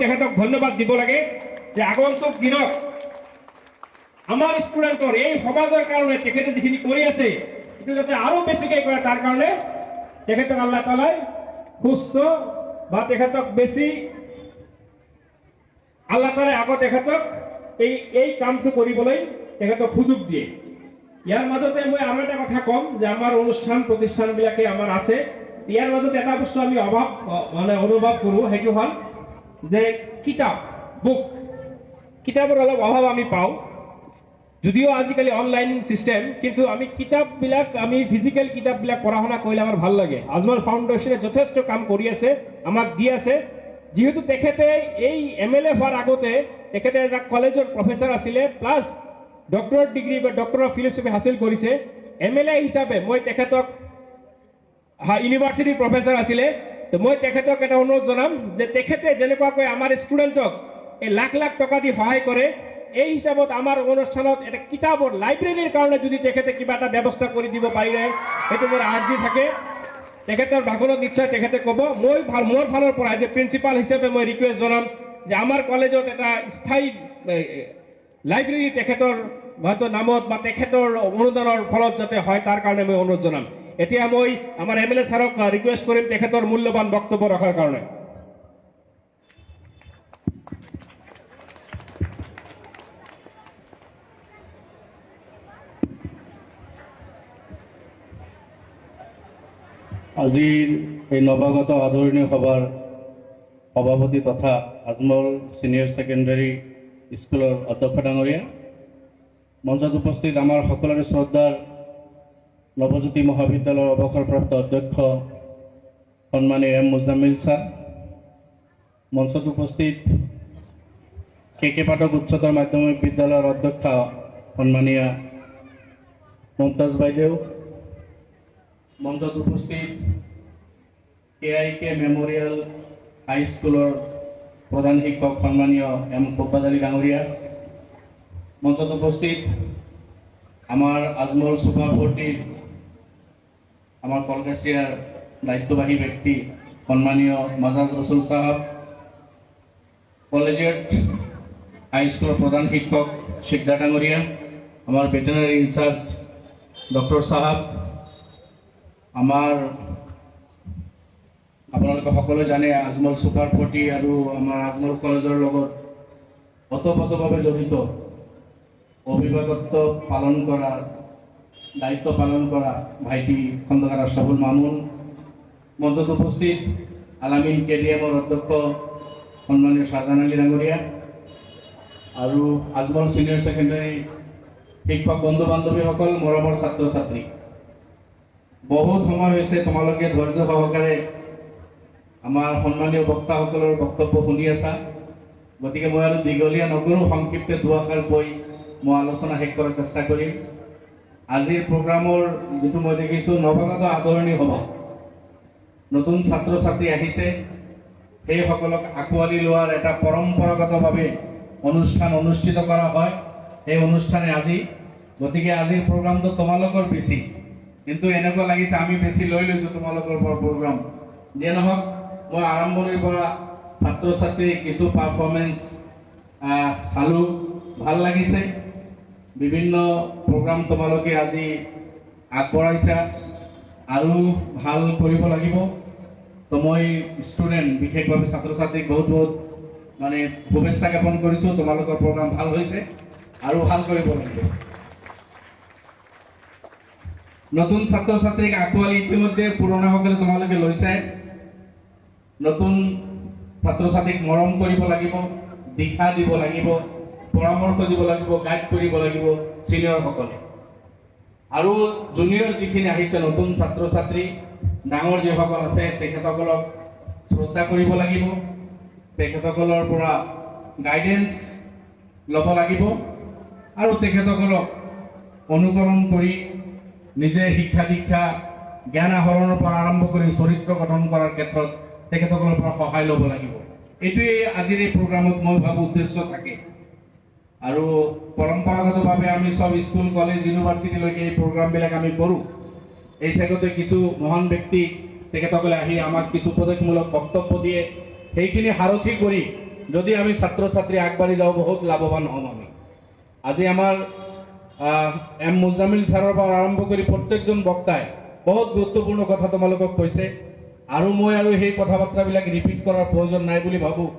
তেখেতক ধন্যবাদ দিব লাগে যে আগন্তুক দিনত আমাৰ ষ্টুডেণ্টৰ এই সমাজৰ কাৰণে তেখেতে যিখিনি কৰি আছে, সেইটো যাতে আৰু বেছিকৈ কৰে, তাৰ কাৰণে তেখেতক আল্লাহ তালাই সুস্থ বা তেখেতক বেছি আল্লাহ তালাই আকৌ তেখেতক এই এই কামটো কৰিবলৈ তেখেতক সুযোগ দিয়ে। ইয়াৰ মাজতে মই আৰু এটা কথা ক'ম যে আমাৰ অনুষ্ঠান, প্ৰতিষ্ঠানবিলাকে আমাৰ আছে। ইয়াৰ মাজত এটা বস্তু আমি অভাৱ মানে অনুভৱ কৰোঁ, সেইটো হ'ল যে কিতাপ বুক কিতাপৰ অলপ অভাৱ আমি পাওঁ। যদিও আজিকালি অনলাইন চিষ্টেম কিন্তু আমি কিতাপবিলাক, আমি ফিজিকেল কিতাপবিলাক পঢ়া শুনা কৰিলে আমাৰ ভালো লাগে। আজমল ফাউণ্ডেশ্যনে যথেষ্ট কাম কৰি আছে, আমাক দি আছে। যিহেতু তেখেতে এই এম এল এ হোৱাৰ আগতে, তেখেতে এটা কলেজৰ প্ৰফেচাৰ আছিলে প্লাছ ডক্টৰেট ডিগ্ৰী বা ডক্টৰ অফ ফিলচফি হাসিল কৰিছে। এম এল এ হিচাপে মই তেখেতক ইউনিভাৰ্চিটিৰ প্ৰফেচাৰ আছিলে। তো মই তেখেতক এটা অনুৰোধ জনাম যে তেখেতে যেনেকুৱাকৈ আমাৰ ষ্টুডেণ্টক এই লাখ লাখ টকা দি সহায় কৰে, এই হিচাপত আমাৰ অনুষ্ঠানত এটা কিতাপৰ লাইব্ৰেৰীৰ কাৰণে যদি তেখেতে কিবা এটা ব্যৱস্থা কৰি দিব পাৰিলে, সেইটো মোৰ আৰ্জি থাকে। তেখেতৰ ভাষণত নিশ্চয় তেখেতে ক'ব, মই ভালো মোৰ ফালৰ পৰা যে প্ৰিন্সিপাল হিচাপে মই ৰিকুৱেষ্ট জনাম যে আমাৰ কলেজত এটা স্থায়ী লাইব্ৰেৰী তেখেতৰ হয়তো নামত বা তেখেতৰ অনুদানৰ ফলত যাতে হয়, তাৰ কাৰণে মই অনুৰোধ জনাম। এতিয়া মই আমাৰ এম এল এ ছাৰক ৰিকুৱেষ্ট কৰিম তেখেতৰ মূল্যৱান বক্তব্য ৰখাৰ কাৰণে। আজিৰ এই নৱাগত আদৰণীয় সভাৰ সভাপতি তথা আজমল ছিনিয়ৰ ছেকেণ্ডাৰী স্কুলৰ অধ্যক্ষ ডাঙৰীয়া, মঞ্চত উপস্থিত আমাৰ সকলোৰে শ্ৰদ্ধাৰ নৱজ্যোতি মহাবিদ্যালয়ৰ অৱসৰপ্ৰাপ্ত অধ্যক্ষ সন্মানী এম মুজামিল ছাৰ মঞ্চত উপস্থিত কে কে পাঠক উচ্চতৰ মাধ্যমিক বিদ্যালয়ৰ অধ্যক্ষা সন্মানীয়া মমতাজ বাইদেউ। মঞ্চত উপস্থিত কে আই কে মেমৰিয়েল হাইস্কুলৰ প্ৰধান শিক্ষক সন্মানীয় এম কব্বাদ আলী ডাঙৰীয়া। মঞ্চত উপস্থিত আমাৰ আজমল চুপাৰ ফৰ্টিৰ আমাৰ কলকাছিয়াৰ দায়িত্ববাহী ব্যক্তি সন্মানীয় মাজাজ ৰচুল চাহাব কলেজিয়েট হাইস্কুলৰ প্ৰধান শিক্ষক শিকদাৰ ডাঙৰীয়া আমাৰ ভেটেনাৰী ইনচাৰ্জ ডক্টৰ চাহাব আমাৰ আপোনালোকে সকলোৱে জানে আজমল ছুপাৰ ফৰ্টি আৰু আমাৰ আজমল কলেজৰ লগত ওতপ্ৰোতভাৱে জড়িত অভিভাৱকত্ব পালন কৰা দায়িত্ব পালন কৰা ভাইটি খন্দকার আশরাফুল মামুন। মঞ্চত উপস্থিত আলামিন কে ডি এমৰ অধ্যক্ষ সন্মানীয় শাহজাহান আলী ডাঙৰীয়া আৰু আজমল ছিনিয়ৰ ছেকেণ্ডাৰী শিক্ষক বন্ধু বান্ধৱীসকল, মৰমৰ ছাত্ৰ ছাত্ৰী বহুত সময় হৈছে তোমালোকে ধৈৰ্য সহকাৰে আমাৰ সন্মানীয় বক্তাসকলৰ বক্তব্য শুনি আছা। গতিকে মই আৰু দীঘলীয়া নকৰোঁ সংক্ষিপ্তে দুআষাৰ কৈ মই আলোচনা শেষ কৰাৰ চেষ্টা কৰিম। আজিৰ প্ৰগ্ৰামৰ যিটো মই দেখিছোঁ, নৱাগত আদৰণি হ'ব। নতুন ছাত্ৰ ছাত্ৰী আহিছে। সেইসকলক আঁকোৱালি লোৱাৰ এটা পৰম্পৰাগতভাৱে অনুষ্ঠান অনুষ্ঠিত কৰা হয়। সেই অনুষ্ঠানে আজি, গতিকে আজিৰ প্ৰগ্ৰামটো তোমালোকৰ বেছি। কিন্তু এনেকুৱা লাগিছে, আমি বেছি লৈ লৈছোঁ তোমালোকৰ পৰা প্ৰগ্ৰাম। যিয়ে নহওক, মই আৰম্ভণিৰ পৰা ছাত্ৰ ছাত্ৰীৰ কিছু পাৰফৰ্মেঞ্চ চালোঁ। ভালো লাগিছে। বিভিন্ন প্ৰগ্ৰাম তোমালোকে আজি আগবঢ়াইছা আৰু ভালো কৰিব লাগিব। তো মই ষ্টুডেণ্ট বিশেষভাৱে ছাত্ৰ ছাত্ৰীক বহুত বহুত মানে শুভেচ্ছা জ্ঞাপন কৰিছোঁ। তোমালোকৰ প্ৰগ্ৰাম ভালো হৈছে আৰু ভালো কৰিব লাগিব। নতুন ছাত্ৰ ছাত্ৰীক আঁকোৱালি ইতিমধ্যে পুৰণাসকলে তোমালোকে লৈছে। নতুন ছাত্ৰ ছাত্ৰীক মৰম কৰিব লাগিব দিশা দিব লাগিব। পৰামৰ্শ দিব লাগিব গাইড কৰিব লাগিব ছিনিয়ৰসকলে আৰু জুনিয়ৰ যিখিনি আহিছে, নতুন ছাত্ৰ ছাত্ৰী ডাঙৰ যিসকল আছে, তেখেতসকলক শ্ৰদ্ধা কৰিব লাগিব। তেখেতসকলৰ পৰা গাইডেঞ্চ ল'ব লাগিব। আৰু তেখেতসকলক অনুকৰণ কৰি নিজে শিক্ষা দীক্ষা, জ্ঞান আহৰণৰ পৰা আৰম্ভ কৰি চৰিত্ৰ গঠন কৰাৰ ক্ষেত্ৰত তেখেতসকলৰ পৰা সহায় ল'ব লাগিব। এইটোৱেই আজিৰ এই প্ৰগ্ৰামত মই ভাবোঁ উদ্দেশ্য থাকে। আৰু পৰম্পৰাগতভাৱে আমি চব স্কুল, কলেজ, ইউনিভাৰ্চিটিলৈকে এই প্ৰগ্ৰামবিলাক আমি কৰোঁ। এই চেগতে কিছু মহান ব্যক্তি তেখেতসকলে আহি আমাক কিছু উপদেশমূলক বক্তব্য দিয়ে। সেইখিনি সাৰথি কৰি যদি আমি ছাত্ৰ ছাত্ৰী আগবাঢ়ি যাওঁ, বহুত লাভৱান হ'ম আমি। আজি আমাৰ এম মুজামিল ছাৰৰ পৰা আৰম্ভ কৰি প্ৰত্যেকজন বক্তাই বহুত গুৰুত্বপূৰ্ণ কথা তোমালোকক কৈছে। আৰু মই আৰু সেই কথা বাৰ্তাবিলাক ৰিপিট কৰাৰ প্ৰয়োজন নাই বুলি ভাবোঁ।